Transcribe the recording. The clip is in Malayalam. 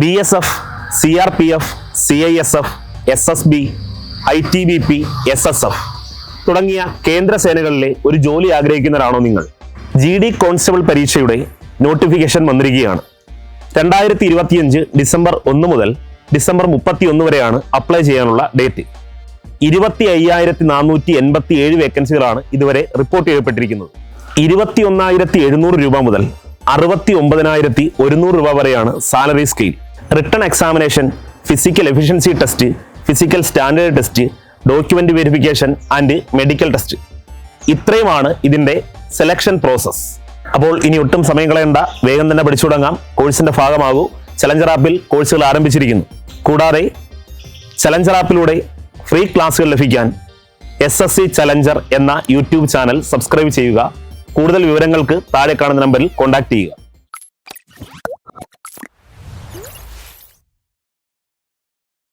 B S F C R P F C I S F S S B I T B P S S F തുടങ്ങിയ കേന്ദ്ര സേനകളിലെ ഒരു ജോലി ആഗ്രഹിക്കുന്നവരാണോ നിങ്ങൾ? ജി ഡി കോൺസ്റ്റബിൾ പരീക്ഷയുടെ നോട്ടിഫിക്കേഷൻ വന്നിരിക്കുകയാണ്. രണ്ടായിരത്തി ഇരുപത്തിയഞ്ച് ഡിസംബർ ഒന്ന് മുതൽ ഡിസംബർ മുപ്പത്തി ഒന്ന് വരെയാണ് അപ്ലൈ ചെയ്യാനുള്ള ഡേറ്റ് ഇരുപത്തി അയ്യായിരത്തി നാനൂറ്റി എൺപത്തി ഏഴ് വേക്കൻസികളാണ് ഇതുവരെ റിപ്പോർട്ട് ചെയ്യപ്പെട്ടിരിക്കുന്നത്. ഇരുപത്തി ഒന്നായിരത്തി എഴുന്നൂറ് രൂപ മുതൽ അറുപത്തി ഒമ്പതിനായിരത്തി ഒരുന്നൂറ് രൂപ വരെയാണ് salary scale. Written examination physical efficiency test physical standard test document verification and medical test. ഇത്രയുമാണ് ഇതിന്റെ സെലക്ഷൻ പ്രോസസ്സ് അപ്പോൾ ഇനി ഒട്ടും സമയം കളയേണ്ട. വേഗം തന്നെ പഠിച്ചു തുടങ്ങാം കോഴ്സിന്റെ ഭാഗമാകൂ. ചലഞ്ചർ ആപ്പിൽ കോഴ്സുകൾ ആരംഭിച്ചിരിക്കുന്നു. കൂടാതെ ചലഞ്ചർ ആപ്പിലൂടെ ഫ്രീ ക്ലാസ്സുകൾ ലഭിക്കാൻ എസ് എസ് സി ചലഞ്ചർ എന്ന യൂട്യൂബ് ചാനൽ സബ്സ്ക്രൈബ് ചെയ്യുക. കൂടുതൽ വിവരങ്ങൾക്ക് താഴെ കാണുന്ന നമ്പറിൽ കോൺടാക്ട് ചെയ്യുക.